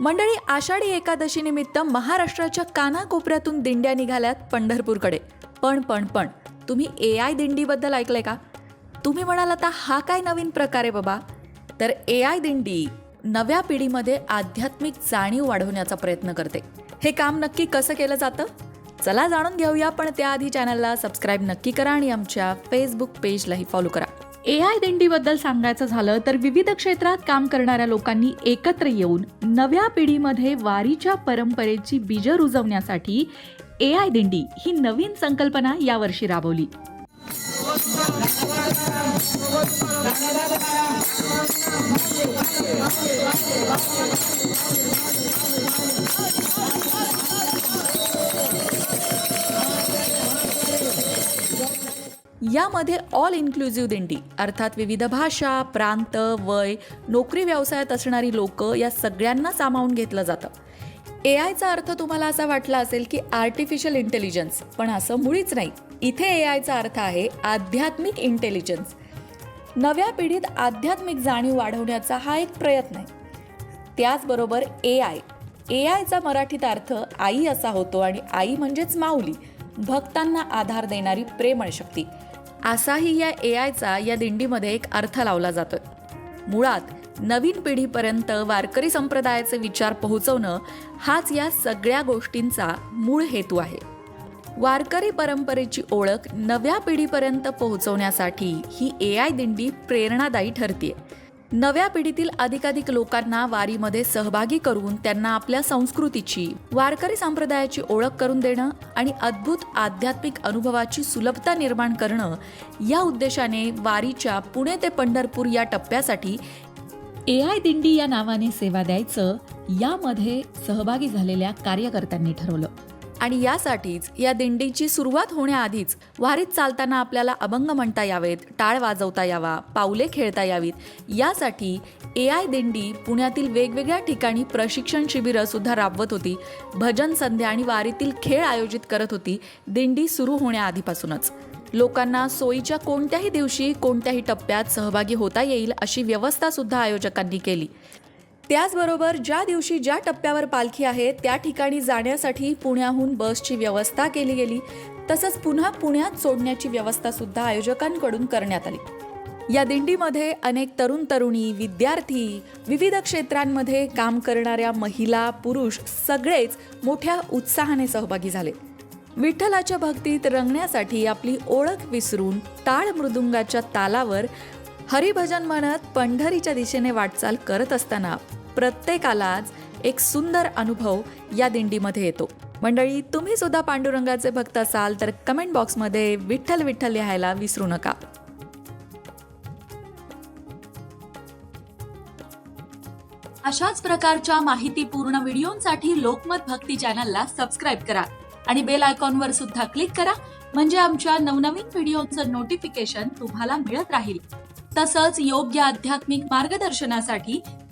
मंडळी आषाढी एकादशीनिमित्त महाराष्ट्राच्या कानाकोपऱ्यातून दिंड्या निघाल्यात पंढरपूरकडे. पण पण पण तुम्ही ए आय दिंडीबद्दल ऐकलंय का? तुम्ही म्हणाल आता हा काय नवीन प्रकार आहे बाबा? तर ए आय दिंडी नव्या पिढीमध्ये आध्यात्मिक जाणीव वाढवण्याचा प्रयत्न करते. हे काम नक्की कसं केलं जातं? चला जाणून घेऊया पण त्याआधी चॅनलला सबस्क्राईब नक्की करा आणि आमच्या फेसबुक पेजलाही फॉलो करा. ए आय दिंडीबद्दल सांगायचं झालं तर विविध क्षेत्रात काम करणाऱ्या लोकांनी एकत्र येऊन नव्या पिढीमध्ये वारीच्या परंपरेची बीज रुजवण्यासाठी ए आय दिंडी ही नवीन संकल्पना यावर्षी राबवली. यामध्ये ऑल इन्क्लुझिव्ह दिंडी अर्थात विविध भाषा प्रांत वय नोकरी व्यवसायात असणारी लोक या सगळ्यांना सामावून घेतलं जातं. ए आयचा अर्थ तुम्हाला असा वाटला असेल की आर्टिफिशियल इंटेलिजन्स पण असं मुळीच नाही. इथे ए आयचा अर्थ आहे आध्यात्मिक इंटेलिजन्स नव्या पिढीत आध्यात्मिक जाणीव वाढवण्याचा हा एक प्रयत्न आहे. त्याचबरोबर ए आय ए आयचा मराठीत अर्थ आई असा होतो आणि आई म्हणजेच माऊली भक्तांना आधार देणारी प्रेमळ शक्ती. असाही या ए आयचा या दिंडीमध्ये एक अर्थ लावला जातोय. मुळात नवीन पिढीपर्यंत वारकरी संप्रदायाचे विचार पोहोचवणं हाच या सगळ्या गोष्टींचा मूळ हेतू आहे. वारकरी परंपरेची ओळख नव्या पिढीपर्यंत पोहोचवण्यासाठी ही ए आय दिंडी प्रेरणादायी ठरते नव्या पिढीतील अधिकाधिक लोकांना वारीमध्ये सहभागी करून त्यांना आपल्या संस्कृतीची वारकरी संप्रदायाची ओळख करून देणं आणि अद्भुत आध्यात्मिक अनुभवाची सुलभता निर्माण करणं या उद्देशाने वारीच्या पुणे ते पंढरपूर या टप्प्यासाठी ए आय दिंडी या नावाने सेवा द्यायचं यामध्ये सहभागी झालेल्या कार्यकर्त्यांनी ठरवलं. आणि यासाठीच या दिंडीची सुरुवात होण्याआधीच वारीत चालताना आपल्याला अभंग म्हणता यावेत टाळ वाजवता यावा पावले खेळता यावीत. यासाठी ए आय दिंडी पुण्यातील वेगवेगळ्या ठिकाणी प्रशिक्षण शिबिरं सुद्धा राबवत होती. भजन संध्या आणि वारीतील खेळ आयोजित करत होती. दिंडी सुरू होण्याआधीपासूनच. लोकांना सोयीच्या कोणत्याही दिवशी कोणत्याही टप्प्यात सहभागी होता येईल अशी व्यवस्था सुद्धा आयोजकांनी केली. त्याचबरोबर ज्या दिवशी ज्या टप्प्यावर पालखी आहे त्या ठिकाणी जाण्यासाठी पुण्याहून बसची व्यवस्था केली गेली. तसंच पुन्हा पुण्यात सोडण्याची व्यवस्था सुद्धा आयोजकांकडून करण्यात आली. या दिंडीमध्ये अनेक तरुण तरुणी विद्यार्थी विविध क्षेत्रांमध्ये काम करणाऱ्या महिला पुरुष सगळेच मोठ्या उत्साहाने सहभागी झाले. विठ्ठलाच्या भक्तीत रंगण्यासाठी आपली ओळख विसरून टाळ मृदुंगाच्या तालावर हरिभजन म्हणत पंढरीच्या दिशेने वाटचाल करत असताना प्रत्येकालाच एक सुंदर अनुभव या दिंडीमध्ये येतो. मंडळी तुम्ही सुद्धा पांडुरंगाचे भक्त असाल तर कमेंट बॉक्समध्ये विठ्ठल विठ्ठल लिहायला विसरू नका. अशाच प्रकारच्या माहितीपूर्ण व्हिडिओंसाठी लोकमत भक्ती चॅनलला सबस्क्राईब करा आणि बेल आयकॉनवर सुद्धा क्लिक करा म्हणजे आमच्या नवनवीन व्हिडिओचं नोटिफिकेशन तुम्हाला मिळत राहील. तसंच योग्य आध्यात्मिक मार्गदर्शनासाठी